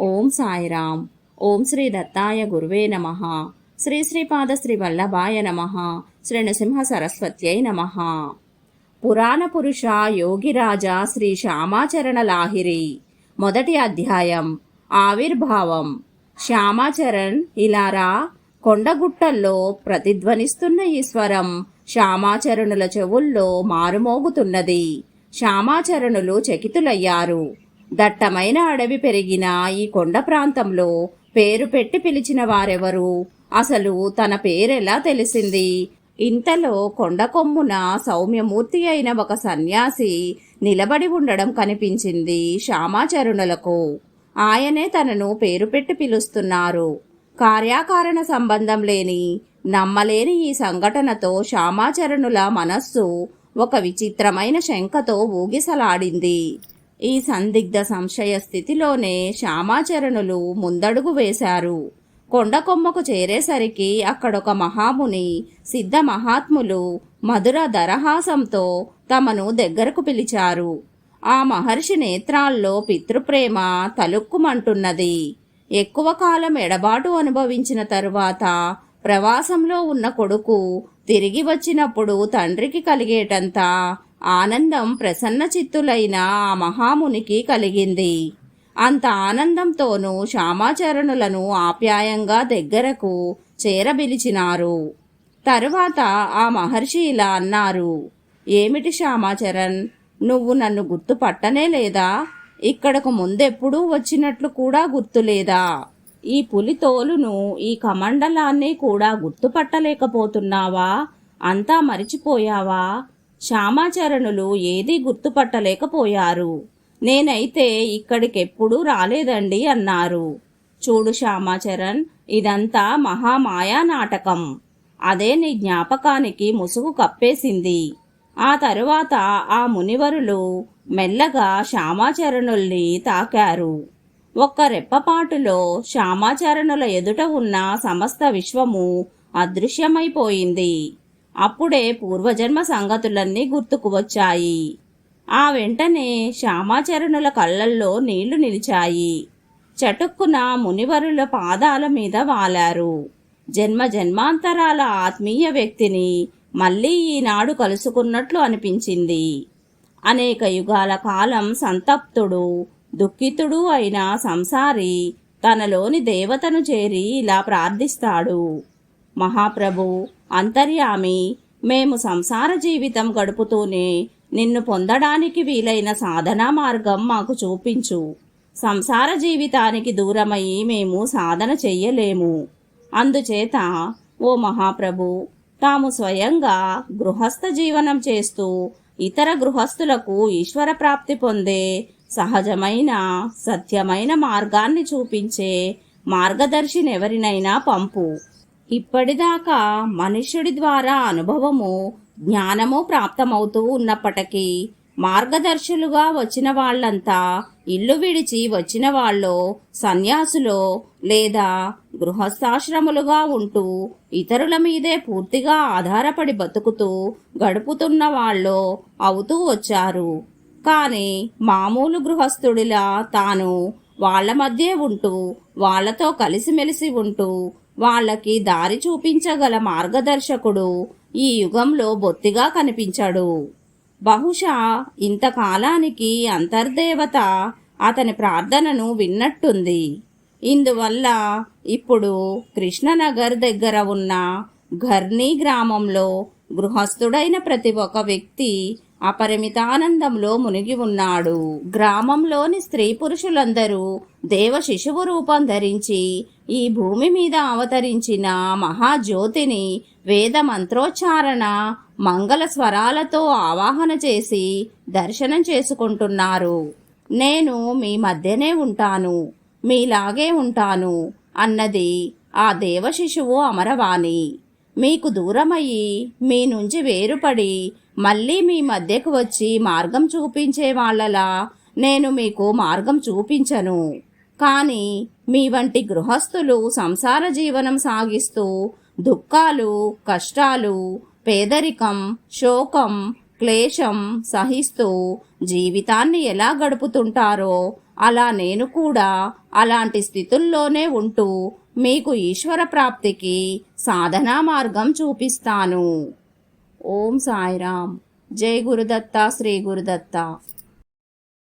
ఓం సాయిరామ్. ఓం శ్రీ దత్తాయ గురువే నమ. శ్రీ శ్రీపాద శ్రీ వల్లభాయ నమ. శ్రీ నృసింహ సరస్వత్యై నమ. పురాణ పురుష యోగిరాజా శ్రీ శ్యామాచరణ లాహిరి. మొదటి అధ్యాయం. ఆవిర్భావం. శ్యామాచరణ్ ఇలారా? కొండగుట్టల్లో ప్రతిధ్వనిస్తున్న ఈ స్వరం శ్యామాచరణుల చెవుల్లో మారుమోగుతున్నది. శ్యామాచరణులు చకితులయ్యారు. దట్టమైన అడవి పెరిగిన ఈ కొండ ప్రాంతంలో పేరు పెట్టి పిలిచిన వారెవరు? అసలు తన పేరెలా తెలిసింది? ఇంతలో కొండ కొమ్మున సౌమ్యమూర్తి అయిన ఒక సన్యాసి నిలబడి ఉండడం కనిపించింది శ్యామాచరణులకు ఆయనే తనను పేరు పెట్టి పిలుస్తున్నారు. కార్యాకారణ సంబంధం లేని నమ్మలేని ఈ సంఘటనతో శ్యామాచరణుల మనస్సు ఒక విచిత్రమైన శంకతో ఊగిసలాడింది. ఈ సందిగ్ధ సంశయ స్థితిలోనే శ్యామాచరణులు ముందడుగు వేశారు. కొండ కొమ్మకు చేరేసరికి అక్కడొక మహాముని సిద్ధ మహాత్ములు మధుర దరహాసంతో తమను దగ్గరకు పిలిచారు. ఆ మహర్షి నేత్రాల్లో పితృప్రేమ తలుక్కుమంటున్నది. ఎక్కువ కాలం ఎడబాటు అనుభవించిన తరువాత ప్రవాసంలో ఉన్న కొడుకు తిరిగి వచ్చినప్పుడు తండ్రికి కలిగేటంత ఆనందం ప్రసన్న చిత్తులైన ఆ మహామునికి కలిగింది. అంత ఆనందంతోనూ శ్యామాచరణులను ఆప్యాయంగా దగ్గరకు చేరబిలిచినారు. తరువాత ఆ మహర్షి ఇలా అన్నారు ఏమిటి శ్యామాచరణ్ నువ్వు నన్ను గుర్తుపట్టనే లేదా? ఇక్కడకు ముందెప్పుడూ వచ్చినట్లు కూడా గుర్తులేదా? ఈ పులి తోలును ఈ కమండలాన్ని కూడా గుర్తుపట్టలేకపోతున్నావా? అంతా మరిచిపోయావా? శ్యామాచరణులు ఏదీ గుర్తుపట్టలేకపోయారు. నేనైతే ఇక్కడికెప్పుడూ రాలేదండి అన్నారు. చూడు శ్యామాచరణ్ ఇదంతా మహామాయా నాటకం. అదే నీ జ్ఞాపకానికి ముసుగు కప్పేసింది. ఆ తరువాత ఆ మునివరులు మెల్లగా శ్యామాచరణుల్ని తాకారు. ఒక్క రెప్పపాటులో శ్యామాచరణుల ఎదుట ఉన్న సమస్త విశ్వము అదృశ్యమైపోయింది. అప్పుడే పూర్వజన్మ సంగతులన్నీ గుర్తుకు వచ్చాయి. ఆ వెంటనే శ్యామాచరణుల కళ్ళల్లో నీళ్ళు నిలిచాయి. చటుక్కున మునివరుల పాదాల మీద వాలారు. జన్మ జన్మాంతరాల ఆత్మీయ వ్యక్తిని మళ్ళీ ఈనాడు కలుసుకున్నట్లు అనిపించింది. అనేక యుగాల కాలం సంతప్తుడు దుఃఖితుడు అయిన సంసారి తనలోని దేవతను చేరి ఇలా ప్రార్థిస్తాడు. మహాప్రభు అంతర్యామి మేము సంసార జీవితం గడుపుతూనే నిన్ను పొందడానికి వీలైన సాధనా మార్గం మాకు చూపించు. సంసార జీవితానికి దూరమై మేము సాధన చెయ్యలేము. అందుచేత ఓ మహాప్రభు తాము స్వయంగా గృహస్థ జీవనం చేస్తూ ఇతర గృహస్థులకు ఈశ్వర ప్రాప్తి పొందే సహజమైన సత్యమైన మార్గాన్ని చూపించే మార్గదర్శినెవరినైనా పంపు. ఇప్పటిదాకా మనుష్యుడి ద్వారా అనుభవము జ్ఞానము ప్రాప్తమవుతూ ఉన్నప్పటికీ మార్గదర్శులుగా వచ్చిన వాళ్ళంతా ఇల్లు విడిచి వచ్చిన వాళ్ళు సన్యాసులో లేదా గృహస్థాశ్రములుగా ఉంటూ ఇతరుల మీదే పూర్తిగా ఆధారపడి బతుకుతూ గడుపుతున్న వాళ్ళు అవుతూ వచ్చారు. కానీ మామూలు గృహస్థుడిలా తాను వాళ్ళ మధ్య ఉంటూ వాళ్ళతో కలిసిమెలిసి ఉంటూ వాళ్ళకి దారి చూపించగల మార్గదర్శకుడు ఈ యుగంలో బొత్తిగా కనిపించాడు. బహుశా ఇంతకాలానికి అంతర్దేవత అతని ప్రార్థనను విన్నట్టుంది. ఇందువల్ల ఇప్పుడు కృష్ణనగర్ దగ్గర ఉన్న ఘర్నీ గ్రామంలో గృహస్థుడైన ప్రతి ఒక్క వ్యక్తి అపరిమితానందంలో మునిగి ఉన్నాడు. గ్రామంలోని స్త్రీ పురుషులందరూ దేవ శిశువు రూపం ధరించి ఈ భూమి మీద అవతరించిన మహాజ్యోతిని వేద మంత్రోచ్చారణ మంగళ స్వరాలతో ఆవాహన చేసి దర్శనం చేసుకుంటున్నారు. నేను మీ మధ్యనే ఉంటాను మీలాగే ఉంటాను అన్నది ఆ దేవ శిశువు అమరవాణి. మీకు దూరమయ్యి మీ నుంచి వేరుపడి మళ్ళీ మీ మధ్యకు వచ్చి మార్గం చూపించే వాళ్ళలా నేను మీకు మార్గం చూపించను. కానీ మీ వంటి గృహస్థులు సంసార జీవనం సాగిస్తూ దుఃఖాలు కష్టాలు పేదరికం శోకం క్లేశం సహిస్తూ జీవితాన్ని ఎలా గడుపుతుంటారో అలా నేను కూడా అలాంటి స్థితుల్లోనే ఉంటూ మీకు ఈశ్వర ప్రాప్తికి సాధనా మార్గం చూపిస్తాను. ఓం సాయిరామ్. జై గురుదత్త శ్రీ గురుదత్త.